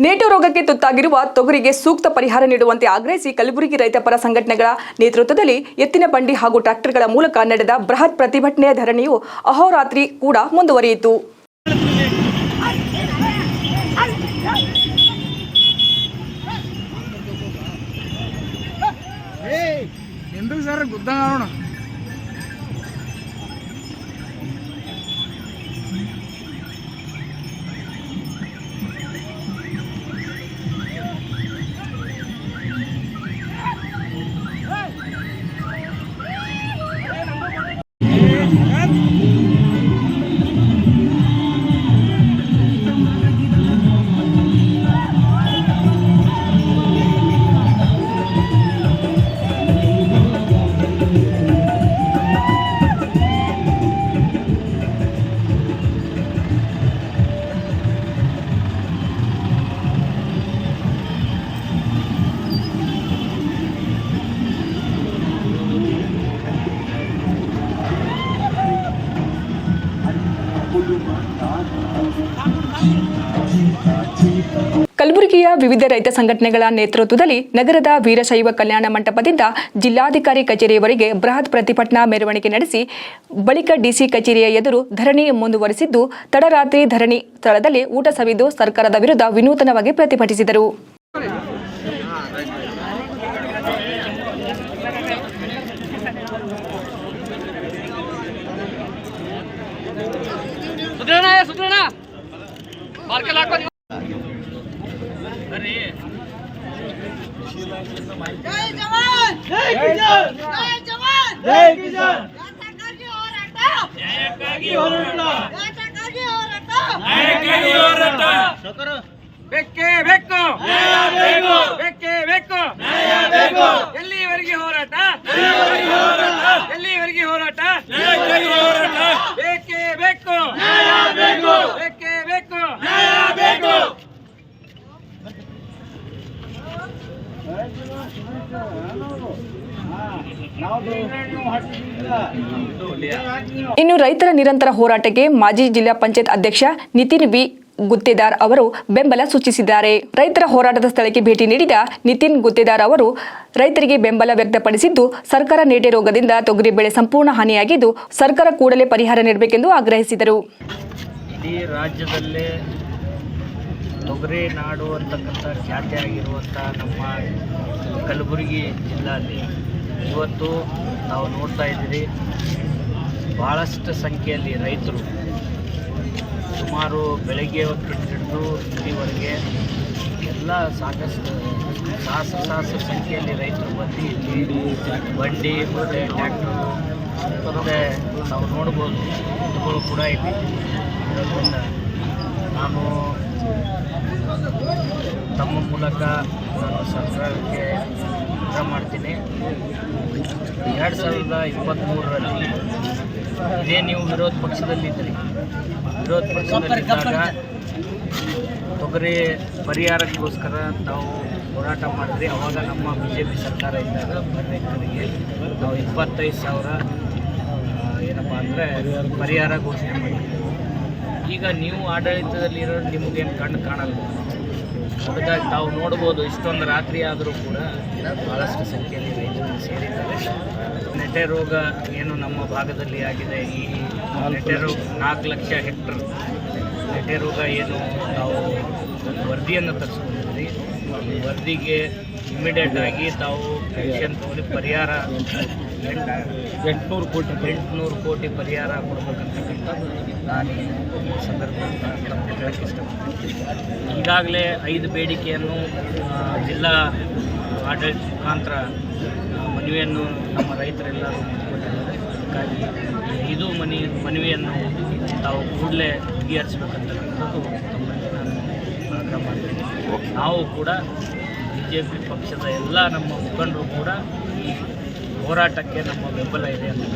ನೇಟು ರೋಗಕ್ಕೆ ತುತ್ತಾಗಿರುವ ತೊಗರಿಗೆ ಸೂಕ್ತ ಪರಿಹಾರ ನೀಡುವಂತೆ ಆಗ್ರಹಿಸಿ ಕಲಬುರಗಿ ರೈತಪರ ಸಂಘಟನೆಗಳ ನೇತೃತ್ವದಲ್ಲಿ ಎತ್ತಿನ ಬಂಡಿ ಹಾಗೂ ಟ್ರ್ಯಾಕ್ಟರ್ಗಳ ಮೂಲಕ ನಡೆದ ಬೃಹತ್ ಪ್ರತಿಭಟನೆಯ ಧರಣಿಯು ಅಹೋರಾತ್ರಿ ಕೂಡ ಮುಂದುವರಿಯಿತು. ಏಯ್ ಕಲಬುರಗಿಯ ವಿವಿಧ ರೈತ ಸಂಘಟನೆಗಳ ನೇತೃತ್ವದಲ್ಲಿ ನಗರದ ವೀರಶೈವ ಕಲ್ಯಾಣ ಮಂಟಪದಿಂದ ಜಿಲ್ಲಾಧಿಕಾರಿ ಕಚೇರಿಯವರೆಗೆ ಬೃಹತ್ ಪ್ರತಿಭಟನಾ ಮೆರವಣಿಗೆ ನಡೆಸಿ, ಬಳಿಕ ಡಿಸಿ ಕಚೇರಿಯ ಎದುರು ಧರಣಿ ಮುಂದುವರೆಸಿದ್ದು, ತಡರಾತ್ರಿ ಧರಣಿ ಸ್ಥಳದಲ್ಲಿ ಊಟ ಸವಿದು ಸರ್ಕಾರದ ವಿರುದ್ಧ ವಿನೂತನವಾಗಿ ಪ್ರತಿಭಟಿಸಿದರು. ಬೇಕು ಬೇಕೇ ಬೇಕು ನ್ಯಾಯ ಬೇಕು ಎಲ್ಲಿವರೆಗೆ ಹೋರಾಟ ಎಲ್ಲಿವರೆಗೆ ಹೋರಾಟ ನ್ಯಾಯಕ್ಕಾಗಿ ಹೋರಾಟ ಬೇಕೇ ಬೇಕು ನ್ಯಾಯ ಬೇಕು ಬೇಕೇ ಬೇಕು ನ್ಯಾಯ ಬೇಕು ಇನ್ನು ರೈತರ ನಿರಂತರ ಹೋರಾಟಕ್ಕೆ ಮಾಜಿ ಜಿಲ್ಲಾ ಪಂಚಾಯತ್ ಅಧ್ಯಕ್ಷ ನಿತಿನ್ ಬಿ. ಗುತ್ತೇದಾರ್ ಅವರು ಬೆಂಬಲ ಸೂಚಿಸಿದ್ದಾರೆ. ರೈತರ ಹೋರಾಟದ ಸ್ಥಳಕ್ಕೆ ಭೇಟಿ ನೀಡಿದ ನಿತಿನ್ ಗುತ್ತೇದಾರ್ ಅವರು, ರೈತರಿಗೆ ಬೆಂಬಲ ವ್ಯಕ್ತಪಡಿಸಿದ್ದು, ಸರ್ಕಾರ ನೀಡೆ ರೋಗದಿಂದ ತೊಗರಿ ಬೆಳೆ ಸಂಪೂರ್ಣ ಹಾನಿಯಾಗಿದ್ದು, ಸರ್ಕಾರ ಕೂಡಲೇ ಪರಿಹಾರ ನೀಡಬೇಕೆಂದು ಆಗ್ರಹಿಸಿದರು. ತೊಗರಿ ನಾಡು ಅಂತಕ್ಕಂಥ ಖ್ಯಾತಿ ಆಗಿರುವಂಥ ನಮ್ಮ ಕಲಬುರಗಿ ಜಿಲ್ಲೆಯಲ್ಲಿ ಇವತ್ತು ನಾವು ನೋಡ್ತಾ ಇದ್ದೀರಿ ಭಾಳಷ್ಟು ಸಂಖ್ಯೆಯಲ್ಲಿ ರೈತರು ಸುಮಾರು ಬೆಳಗ್ಗೆ ಹೊತ್ತು ಹಿಡಿದು ಇಲ್ಲಿವರೆಗೆ ಎಲ್ಲ ಸಾಕಷ್ಟು ಸಾಹಸ ಸಾಹಸ ಸಂಖ್ಯೆಯಲ್ಲಿ ರೈತರು ಬಂದು ಇಲ್ಲಿ ಬಂಡಿ ಮತ್ತು ಟ್ಯಾಕ್ಟ್ರು ಮತ್ತು ನಾವು ನೋಡ್ಬೋದು ಎತ್ತುಗಳು ಕೂಡ ಇಲ್ಲಿ ಇರೋದ್ರಿಂದ ನಾನು ತಮ್ಮ ಮೂಲಕ ನಾನು ಸರ್ಕಾರಕ್ಕೆ ಊಟ ಮಾಡ್ತೀನಿ. ಎರಡು ಸಾವಿರದ ಇಪ್ಪತ್ತ್ಮೂರರಲ್ಲಿ ಇದೇ ನೀವು ವಿರೋಧ ಪಕ್ಷದಲ್ಲಿದ್ದಿರಿ ವಿರೋಧ ಪಕ್ಷದಲ್ಲಿದ್ದಾಗ ತೊಗರಿ ಪರಿಹಾರಕ್ಕೋಸ್ಕರ ನಾವು ಹೋರಾಟ ಮಾಡಿದ್ರಿ. ಅವಾಗ ನಮ್ಮ ಬಿ ಜೆ ಪಿ ಸರ್ಕಾರ ಇದ್ದಾಗ ರೈತರಿಗೆ ನಾವು ಇಪ್ಪತ್ತೈದು ಸಾವಿರ ಏನಪ್ಪ ಅಂದರೆ ಪರಿಹಾರ ಘೋಷಣೆ ಮಾಡಿದ್ವಿ. ಈಗ ನೀವು ಆಡಳಿತದಲ್ಲಿರೋ ನಿಮಗೇನು ಕಣ್ಣು ಕಾಣಲ್ಲ ಅದಕ್ಕಾಗಿ ತಾವು ನೋಡ್ಬೋದು, ಇಷ್ಟೊಂದು ರಾತ್ರಿ ಆದರೂ ಕೂಡ ಭಾಳಷ್ಟು ಸಂಖ್ಯೆಯಲ್ಲಿ ರೈತರು ಸೇರಿದ್ದಾರೆ. ನೆಟೆ ರೋಗ ಏನು ನಮ್ಮ ಭಾಗದಲ್ಲಿ ಆಗಿದೆ. ಈ ನೆಟೆ ರೋಗ ನಾಲ್ಕು ಲಕ್ಷ ಹೆಕ್ಟರ್ ನೆಟೆ ರೋಗ ಏನು ನಾವು ವರದಿಯನ್ನು ತರಿಸ್ಕೊಂಡಿದ್ವಿ ವರದಿಗೆ ಇಮಿಡಿಯೇಟ್ ಆಗಿ ತಾವು ಪೆನ್ಷನ್ ತಗೊಂಡು ಪರಿಹಾರ ಎಂಟುನೂರು ಕೋಟಿ ಎಂಟುನೂರು ಕೋಟಿ ಪರಿಹಾರ ಕೊಡ್ಬೇಕಂತಕ್ಕಂಥದ್ದು ನಾನು ಈ ಸಂದರ್ಭದಲ್ಲಿ ಹೇಳಕ್ಕೆ ಇಷ್ಟಪಡ್ತೀನಿ. ಈಗಾಗಲೇ ಐದು ಬೇಡಿಕೆಯನ್ನು ಜಿಲ್ಲಾ ಆಡಳಿತ ಮುಖಾಂತರ ಮನವಿಯನ್ನು ನಮ್ಮ ರೈತರೆಲ್ಲರೂ ಮುಂದುವರೆದಿದ್ದಾರೆ ಅದಕ್ಕಾಗಿ ಐದು ಮನಿ ಮನವಿಯನ್ನು ತಾವು ಕೂಡಲೇ ಬಗೆಹರಿಸಬೇಕಂತಕ್ಕಂಥದ್ದು ತಮ್ಮಲ್ಲಿ ನಾನು ಆಗ್ರಹ ಮಾಡ್ತೀನಿ. ನಾವು ಕೂಡ ಜೆ ಪಿ ಪಕ್ಷದ ಎಲ್ಲ ನಮ್ಮ ಮುಖಂಡರು ಕೂಡ ಈ ಹೋರಾಟಕ್ಕೆ ನಮ್ಮ ಬೆಂಬಲ ಇದೆ ಅಂತ